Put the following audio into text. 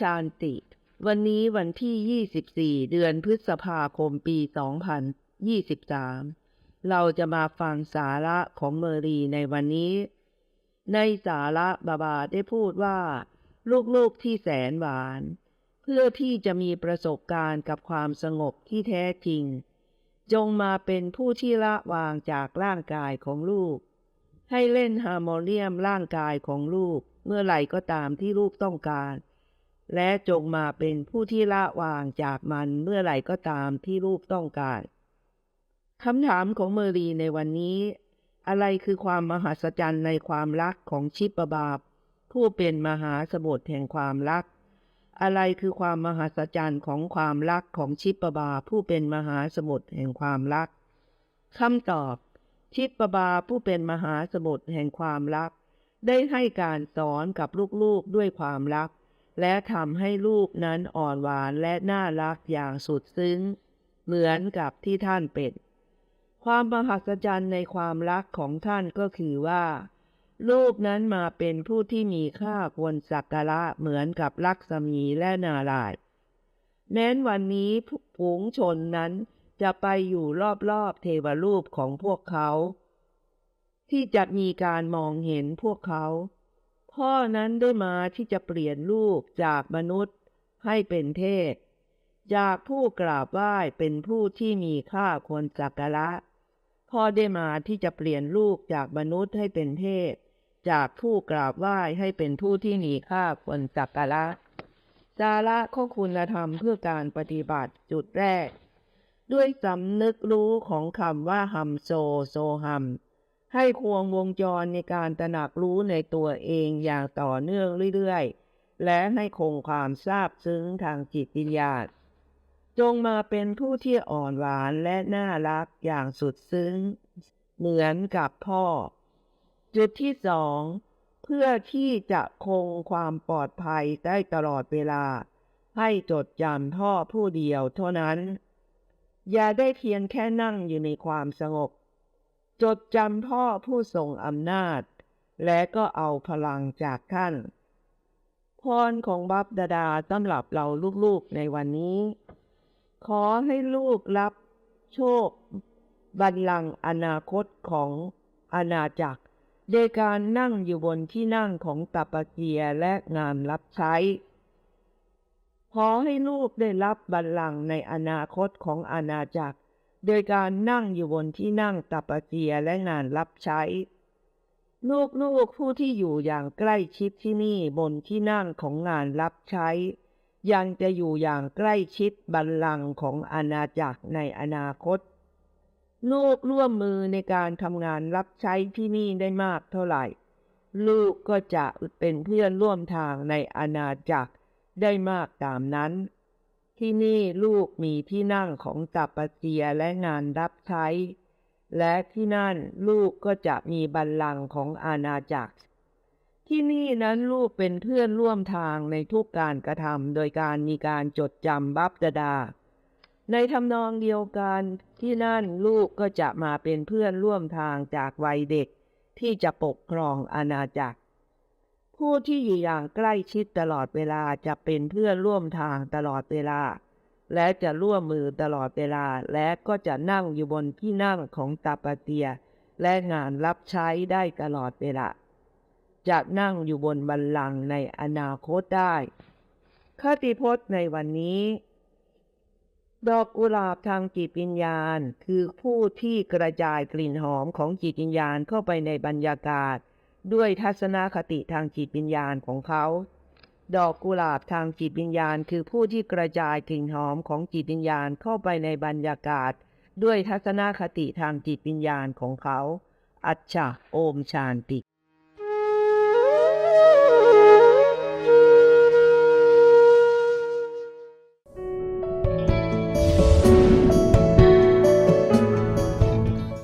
ชาญติ วันนี้วันที่ 24 เดือนพฤษภาคมปี 2023 เราจะมาฟังสาระของเมอรีในวันนี้ ในสาระบาบาได้พูดว่า ลูกๆที่แสนหวาน เพื่อที่จะมีประสบการณ์กับความสงบที่แท้จริง จงมาเป็นผู้ที่ละวางจากร่างกายของลูก ให้เล่นฮาร์โมเนียมร่างกายของลูกเมื่อไหร่ก็ตามที่ลูกต้องการ และจงมาเป็นผู้ที่ละวางจากมันเมื่อไหร่ก็ตามที่ลูกต้องการคำถามของเมอรีในวันนี้ อะไรคือความมหัศจรรย์ในความรักของชิปบาบ ผู้เป็นมหาสมุทรแห่งความรัก อะไรคือความมหัศจรรย์ของความรักของชิปบาผู้เป็นมหาสมุทรแห่งความรักคำตอบ ชิปบาผู้เป็นมหาสมุทรแห่งความรัก ได้ให้การสอนกับลูกๆด้วยความรัก และทำให้ลูกนั้นอ่อนหวานและน่ารักอย่างสุดซึ้ง เหมือนกับที่ท่านเป็น ความมหัศจรรย์ในความรักของท่านก็คือว่า ลูกนั้นมาเป็นผู้ที่มีค่าควรสักการะเหมือนกับลักษมีและนารายแม้นวันนี้ฝูงชนนั้นจะไปอยู่รอบๆเทวรูปของพวกเขา ที่จะมีการมองเห็นพวกเขา พ่อนั้นได้มาที่จะเปลี่ยนลูกจากมนุษย์ให้เป็นเทพ จากผู้กราบไหว้เป็นผู้ที่มีค่าควรสักการะ พ่อได้มาที่จะเปลี่ยนลูกจากมนุษย์ให้เป็นเทพ จากผู้กราบไหว้ให้เป็นผู้ที่มีค่าควรสักการะสาระข้อคุณธรรมเพื่อการปฏิบัติจุดแรก ด้วยสำนึกรู้ของคำว่าฮัมโซโซฮัม ให้ควงวงจรในการตระหนักรู้ในตัวเองอย่างต่อเนื่องเรื่อยๆ และให้คงความซาบซึ้งทางจิตวิญญาณจงมาเป็นผู้ที่อ่อนหวานและน่ารักอย่างสุดซึ้ง เหมือนกับพ่อ จุดที่สองเพื่อที่จะคงความปลอดภัยได้ตลอดเวลา ให้จดจำพ่อผู้เดียวเท่านั้น อย่าได้เพียงแค่นั่งอยู่ในความสงบ จดจำพ่อผู้ทรงอำนาจ และก็เอาพลังจากท่าน พรของบับดาดาสำหรับเราลูกๆในวันนี้ ขอให้ลูกรับโชค บัลลังก์อนาคตของอาณาจักรโดยการนั่งอยู่บนที่นั่งของตัปเกียและงานรับใช้ ขอให้ลูกได้รับบัลลังก์ในอนาคตของอาณาจักร โดยการนั่งอยู่บนที่นั่งตัปเกียและงานรับใช้ ลูกๆผู้ที่อยู่อย่างใกล้ชิดที่นี่บนที่นั่งของงานรับใช้ ยังจะอยู่อย่างใกล้ชิดบัลลังก์ของอาณาจักรในอนาคต ลูกร่วมมือในการทำงานรับใช้ที่นี่ได้มากเท่าไหร่ ลูกก็จะเป็นเพื่อนร่วมทางในอาณาจักรได้มากตามนั้น ที่นี่ลูกมีที่นั่งของตัปเกียและงานรับใช้ และที่นั่นลูกก็จะมีบัลลังก์ของอาณาจักร ที่นี่นั้นลูกเป็นเพื่อนร่วมทางในทุกการกระทำโดยการมีการจดจำบัพดาดาในทำนองเดียวกันที่นั่นลูกก็จะมาเป็นเพื่อนร่วมทางจากวัยเด็กที่จะปกครองอาณาจักร ผู้ที่อยู่อย่างใกล้ชิดตลอดเวลาจะเป็นเพื่อนร่วมทางตลอดเวลา และจะร่วมมือตลอดเวลา และก็จะนั่งอยู่บนที่นั่งของตาปาเตีย และงานรับใช้ได้ตลอดเวลา จะนั่งอยู่บนบัลลังก์ในอนาคตได้คติพจน์ในวันนี้ ดอกกุหลาบทางจิตวิญญาณ คือผู้ที่กระจายกลิ่นหอมของจิตวิญญาณเข้าไปในบรรยากาศ ด้วยทัศนคติทางจิตวิญญาณของเขา ดอกกุหลาบทางจิตวิญญาณ คือผู้ที่กระจายกลิ่นหอมของจิตวิญญาณเข้าไปในบรรยากาศ ด้วยทัศนคติทางจิตวิญญาณของเขา อัจฉะโอมชานติ